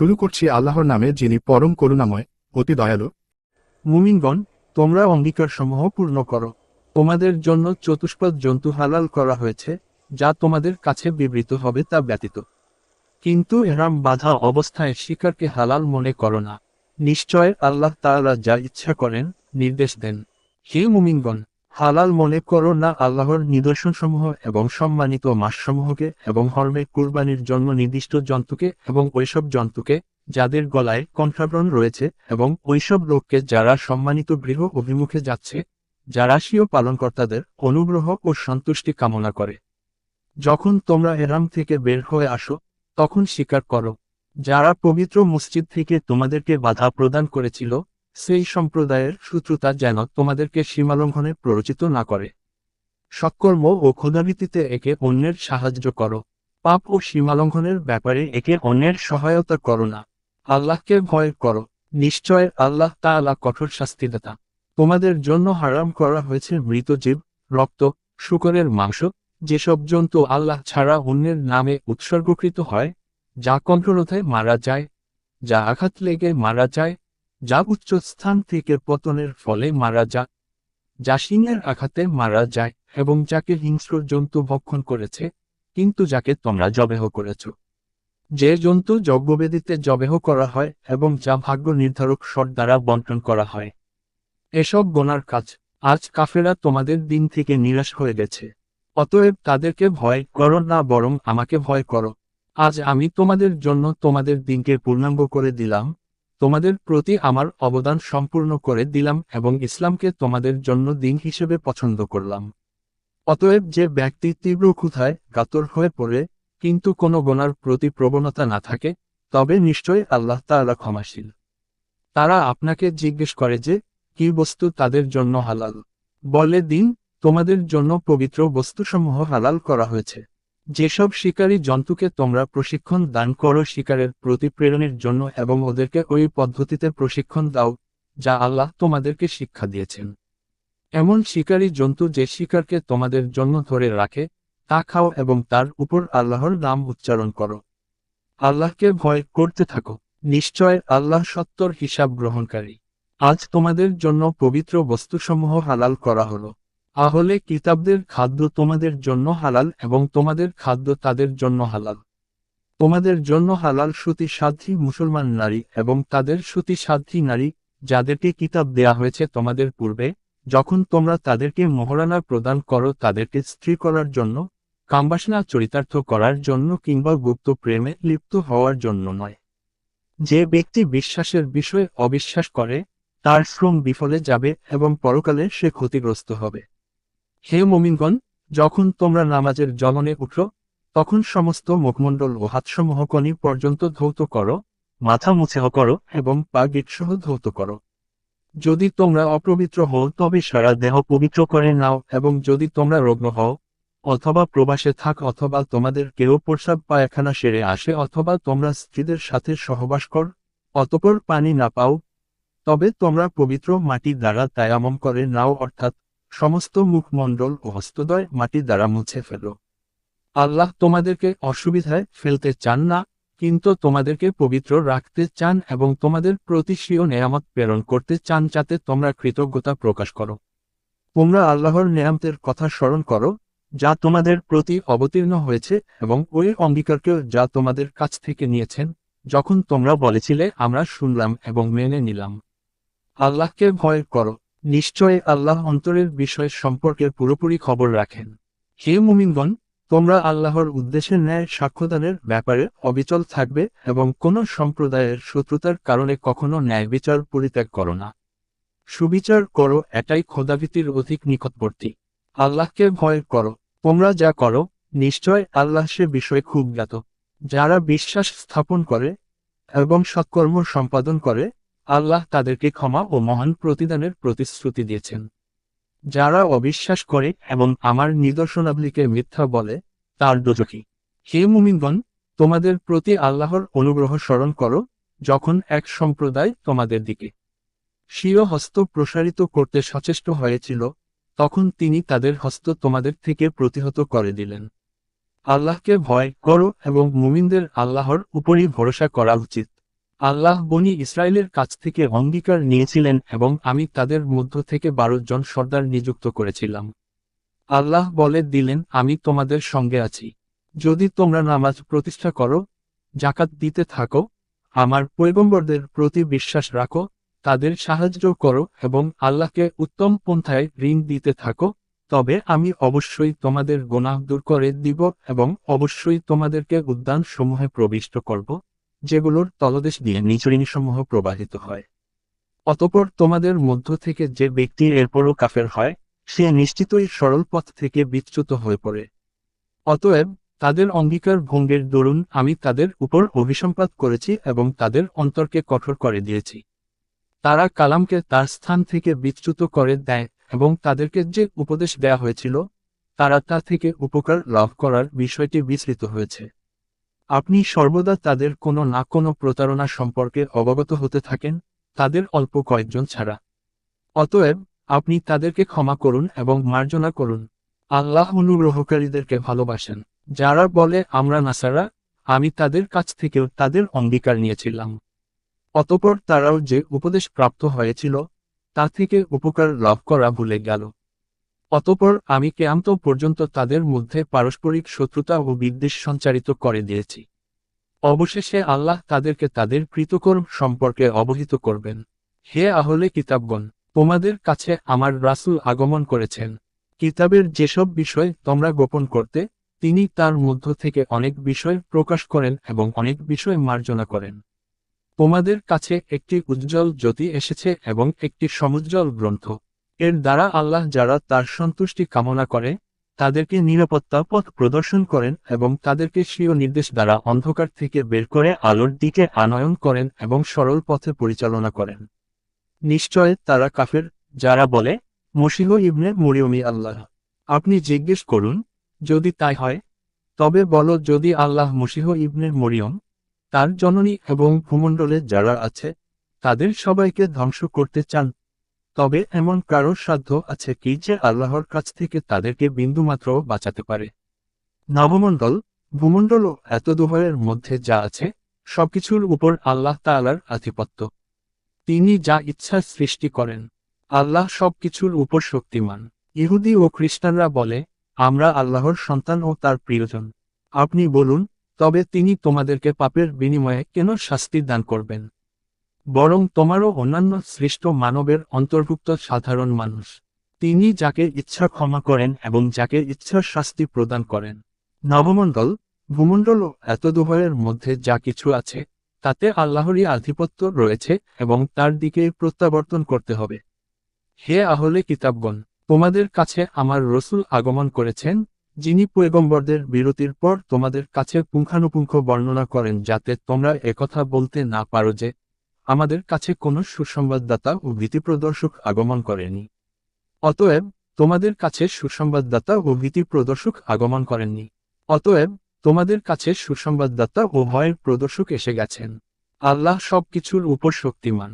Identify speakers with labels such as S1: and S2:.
S1: শুরু করছি আল্লাহর নামে যিনি পরম করুণাময়, অতি দয়ালু।
S2: মুমিনগণ, তোমরা অঙ্গীকার সমূহ পূর্ণ করো। তোমাদের জন্য চতুষ্পদ জন্তু হালাল করা হয়েছে, যা তোমাদের কাছে বিবৃত হবে তা ব্যতীত। কিন্তু এরাম বাধা অবস্থায় শিকারকে হালাল মনে করো না। নিশ্চয় আল্লাহ তাআলা যা ইচ্ছা করেন, নির্দেশ দেন। হে মুমিনগণ হালাল মনে করো না, আল্লাহর নিদর্শনসমূহ এবং সম্মানিত মাসসমূহকে এবং হর্মে কুরবানির জন্য নির্দিষ্ট জন্তুকে এবং ওইসব জন্তুকে যাদের গলায় কণ্ঠাবরণ রয়েছে এবং ওইসব লোককে যারা সম্মানিত গৃহ অভিমুখে যাচ্ছে, যারা স্বীয় পালনকর্তাদের অনুগ্রহ ও সন্তুষ্টি কামনা করে। যখন তোমরা এরাম থেকে বের হয়ে আসো, তখন স্বীকার করো, যারা পবিত্র মসজিদ থেকে তোমাদেরকে বাধা প্রদান করেছিল সেই সম্প্রদায়ের শত্রুতা যেন তোমাদেরকে সীমালঙ্ঘনে প্ররোচিত না করে। সৎকর্ম ও ক্ষুধাভিত্তিতে একে অন্যের সাহায্য করো। পাপ ও সীমালঙ্ঘনের ব্যাপারে একে অন্যের সহায়তা করো না। আল্লাহকে ভয় করো। নিশ্চয় আল্লাহ তা তাআলা কঠোর শাস্তিদাতা। তোমাদের জন্য হারাম করা হয়েছে মৃত জীব, রক্ত, শুকরের মাংস, যেসব জন্তু আল্লাহ ছাড়া অন্যের নামে উৎসর্গকৃত হয়, যা কণ্ঠরোধে মারা যায়, যা আঘাত লেগে মারা যায় যা উচ্চ স্থান থেকে পতনের ফলে মারা যায়। যা সিংহের আঘাতে মারা যায় এবং যাকে হিংস্র জন্তু ভক্ষণ করেছে, কিন্তু যাকে তোমরা জবেহ করেছ। যে জন্তু যজ্ঞবেদিতে জবেহ করা হয় এবং যা ভাগ্য নির্ধারক শট দ্বারা বন্টন করা হয়। এসব গোনার কাজ। আজ কাফেরা তোমাদের দিন থেকে নিরাশ হয়ে গেছে। অতএব তাদেরকে ভয় করো না, বরং আমাকে ভয় করো। আজ আমি তোমাদের জন্য তোমাদের দিনকে পূর্ণাঙ্গ করে দিলাম। তোমাদের প্রতি আমার অবদান সম্পূর্ণ করে দিলাম এবং ইসলামকে তোমাদের জন্য দিন হিসেবে পছন্দ করলাম। অতএব যে ব্যক্তি তীব্র ক্ষুধায় গাতর হয়ে পড়ে, কিন্তু কোনো গোনার প্রতি প্রবণতা না থাকে, তবে নিশ্চয়ই আল্লাহ তাআলা ক্ষমাশীল। তারা আপনাকে জিজ্ঞেস করে যে, কি বস্তু তাদের জন্য হালাল? বলে দিন, তোমাদের জন্য পবিত্র বস্তুসমূহ হালাল করা হয়েছে। যেসব শিকারী জন্তুকে তোমরা প্রশিক্ষণ দান করো শিকারের প্রতি প্রেরণের জন্য এবং ওদেরকে ওই পদ্ধতিতে প্রশিক্ষণ দাও, যা আল্লাহ তোমাদেরকে শিক্ষা দিয়েছেন। এমন শিকারী জন্তু যে শিকারকে তোমাদের জন্য ধরে রাখে, তা খাও এবং তার উপর আল্লাহর নাম উচ্চারণ করো। আল্লাহকে ভয় করতে থাকো, নিশ্চয় আল্লাহ সত্তর হিসাব গ্রহণকারী। আজ তোমাদের জন্য পবিত্র বস্তুসমূহ হালাল করা হলো। আহলে কিতাবদের খাদ্য তোমাদের জন্য হালাল এবং তোমাদের খাদ্য তাদের জন্য হালাল। তোমাদের জন্য হালাল সুতি সাধ্বী মুসলমান নারী এবং তাদের সুতি সাধ্বী নারী, যাদেরকে কিতাব দেয়া হয়েছে তোমাদের পূর্বে, যখন তোমরা তাদেরকে মহারানা প্রদান করো তাদেরকে স্ত্রী করার জন্য, কাম্বাসনা চরিতার্থ করার জন্য কিংবা গুপ্ত প্রেমে লিপ্ত হওয়ার জন্য নয়। যে ব্যক্তি বিশ্বাসের বিষয়ে অবিশ্বাস করে, তার শ্রম বিফলে যাবে এবং পরকালে সে ক্ষতিগ্রস্ত হবে। হে মোমিনগণ, যখন তোমরা নামাজের জলনে উঠো, তখন সমস্ত মুখমণ্ডল ও হাতসমূহ কনি পর্যন্ত ধৌত করো, মাথা মুছেহ করো এবং পা গিটসহ ধৌত করো। যদি তোমরা অপবিত্র হও, তবে সারা দেহ পবিত্র করে নাও এবং যদি তোমরা রগ্ন হও, অথবা প্রবাসে থাক অথবা তোমাদের কেউ প্রসাব পায়খানা সেরে আসে অথবা তোমরা স্ত্রীদের সাথে সহবাস কর, অতপর পানি না পাও, তবে তোমরা পবিত্র মাটি দ্বারা তায়ামম করে নাও, অর্থাৎ সমস্ত মুখমণ্ডল ও হস্তদয় মাটি দ্বারা মুছে ফেলো। আল্লাহ তোমাদেরকে অসুবিধায় ফেলতে চান না, কিন্তু তোমাদেরকে পবিত্র রাখতে চান এবং তোমাদের প্রতি স্বীয় নেয়ামত প্রেরণ করতে চান যাতে তোমরা কৃতজ্ঞতা প্রকাশ করো। তোমরা আল্লাহর নেয়ামতের কথা স্মরণ করো, যা তোমাদের প্রতি অবতীর্ণ হয়েছে এবং ওই অঙ্গীকারকেও যা তোমাদের কাছ থেকে নিয়েছেন, যখন তোমরা বলেছিলে, আমরা শুনলাম এবং মেনে নিলাম। আল্লাহকে ভয় করো। নিশ্চয় আল্লাহ অন্তরের বিষয় সম্পর্কে পুরোপুরি খবর রাখেন। হে মুমিনগণ, তোমরা আল্লাহর উদ্দেশ্যে ন্যায় সাক্ষ্যদানের ব্যাপারে অবিচল থাকবে এবং কোন সম্প্রদায়ের শত্রুতার কারণে কখনো ন্যায় বিচার পরিত্যাগ করো না। সুবিচার করো, এটাই খোদাভীতির অধিক নিকটবর্তী। আল্লাহকে ভয় করো, তোমরা যা করো, নিশ্চয় আল্লাহ সে বিষয়ে খুব জ্ঞাত। যারা বিশ্বাস স্থাপন করে এবং সৎকর্ম সম্পাদন করে আল্লাহ তাদেরকে ক্ষমা ও মহান প্রতিদানের প্রতিশ্রুতি দিয়েছেন। যারা অবিশ্বাস করে এবং আমার নিদর্শনাবলীকে মিথ্যা বলে, তার দোজকি হে মুমিনগণ, তোমাদের প্রতি আল্লাহর অনুগ্রহ স্মরণ করো, যখন এক সম্প্রদায় তোমাদের দিকে স্বীয় হস্ত প্রসারিত করতে সচেষ্ট হয়েছিল, তখন তিনি তাদের হস্ত তোমাদের থেকে প্রতিহত করে দিলেন। আল্লাহকে ভয় করো এবং মুমিনদের আল্লাহর উপরই ভরসা করা উচিত। আল্লাহ বনি ইসরায়েলের কাছ থেকে অঙ্গীকার নিয়েছিলেন এবং আমি তাদের মধ্য থেকে বারো জন সর্দার নিযুক্ত করেছিলাম। আল্লাহ বলে, দিলেন, আমি তোমাদের সঙ্গে আছি। যদি তোমরা নামাজ প্রতিষ্ঠা করো জাকাত দিতে থাকো, আমার পৈগম্বরদের প্রতি বিশ্বাস রাখো, তাদের সাহায্য করো এবং আল্লাহকে উত্তম পন্থায় ঋণ দিতে থাকো, তবে আমি অবশ্যই তোমাদের গোনাহ দূর করে দিব এবং অবশ্যই তোমাদেরকে উদ্যান সমূহে প্রবিষ্ট করব। যেগুলোর তলদেশ দিয়ে নিচরিণীসমূহ প্রবাহিত হয়। অতপর তোমাদের মধ্য থেকে যে ব্যক্তি এরপরও কাফের হয়, সে নিশ্চিতই সরল পথ থেকে বিচ্যুত হয়ে পড়ে। অতএব তাদের অঙ্গীকার ভঙ্গের দরুন আমি তাদের উপর অভিসম্পাত করেছি এবং তাদের অন্তরকে কঠোর করে দিয়েছি। তারা কালামকে তার স্থান থেকে বিচ্যুত করে দেয় এবং তাদেরকে যে উপদেশ দেয়া হয়েছিল, তারা তা থেকে উপকার লাভ করার বিষয়টি বিস্তৃত হয়েছে। আপনি সর্বদা তাদের কোনো না কোনো প্রতারণা সম্পর্কে অবগত হতে থাকেন, তাদের অল্প কয়েকজন ছাড়া। অতএব, আপনি তাদেরকে ক্ষমা করুন এবং মার্জনা করুন। আল্লাহ অনুগ্রহকারীদেরকে ভালোবাসেন, যারা বলে, আমরা নাসারা, আমি তাদের কাছ থেকেও তাদের অঙ্গীকার নিয়েছিলাম। অতপর তারাও যে উপদেশ প্রাপ্ত হয়েছিল, তা থেকে উপকার লাভ করা ভুলে গেল। অতপর আমি কেয়ান্ত পর্যন্ত তাদের মধ্যে পারস্পরিক শত্রুতা ও বিদ্বেষ সঞ্চারিত করে দিয়েছি। অবশেষে আল্লাহ তাদেরকে তাদের কৃতকর্ম সম্পর্কে অবহিত করবেন। হে আহলে কিতাবগণ, তোমাদের কাছে আমার রাসূল আগমন করেছেন। কিতাবের যেসব বিষয় তোমরা গোপন করতে, তিনি তার মধ্য থেকে অনেক বিষয় প্রকাশ করেন এবং অনেক বিষয় মার্জনা করেন। তোমাদের কাছে একটি উজ্জ্বল জ্যোতি এসেছে এবং একটি সমুজ্জ্বল গ্রন্থ। এর দ্বারা আল্লাহ যারা তার সন্তুষ্টি কামনা করে, তাদেরকে নিরাপত্তা পথ প্রদর্শন করেন এবং তাদেরকে স্বীয় নির্দেশ দ্বারা অন্ধকার থেকে বের করে আলোর দিকে আনয়ন করেন এবং সরল পথে পরিচালনা করেন। নিশ্চয় তারা কাফের, যারা বলে, মসিহ ইবনে মরিয়মি আল্লাহ, আপনি জিজ্ঞেস করুন, যদি তাই হয়, তবে বলো যদি আল্লাহ মসিহ ইবনে মরিয়ম, তার জননী এবং ভূমণ্ডলে যারা আছে, তাদের সবাইকে ধ্বংস করতে চান তবে এমন কারোর সাধ্য আছে কি যে আল্লাহর কাছ থেকে তাদেরকে বিন্দুমাত্র বাঁচাতে পারে? নবমণ্ডল, ভূমণ্ডল ও এত দুভয়ের মধ্যে যা আছে, সবকিছুর উপর আল্লাহ তাআলার আধিপত্য। তিনি যা ইচ্ছা সৃষ্টি করেন, আল্লাহ সবকিছুর উপর শক্তিমান। ইহুদি ও খ্রিস্টানরা বলে, আমরা আল্লাহর সন্তান ও তার প্রিয়জন। আপনি বলুন, তবে তিনি তোমাদেরকে পাপের বিনিময়ে কেন শাস্তি দান করবেন? বরং তোমারও অন্যান্য সৃষ্ট মানবের অন্তর্ভুক্ত সাধারণ মানুষ। তিনি যাকে ইচ্ছা ক্ষমা করেন এবং যাকে ইচ্ছা শাস্তি প্রদান করেন। নবমণ্ডল, ভূমণ্ডল ও এত দুভয়ের মধ্যে যা কিছু আছে, তাতে আল্লাহরই আধিপত্য রয়েছে এবং তার দিকে প্রত্যাবর্তন করতে হবে। হে আহলে কিতাবগণ, তোমাদের কাছে আমার রসুল আগমন করেছেন, যিনি পয়গম্বরদের বিরতির পর তোমাদের কাছে পুঙ্খানুপুঙ্খ বর্ণনা করেন যাতে তোমরা একথা বলতে না পারো যে আমাদের কাছে কোনো সুসংবাদদাতা ও ভীতি প্রদর্শক আগমন করেনি অতএব, তোমাদের কাছে সুসংবাদদাতা ও ভীতি প্রদর্শক আগমন করেননি। অতএব, তোমাদের কাছে সুসংবাদদাতা ও ভয়ের প্রদর্শক এসে গেছেন। আল্লাহ সবকিছুর উপর শক্তিমান।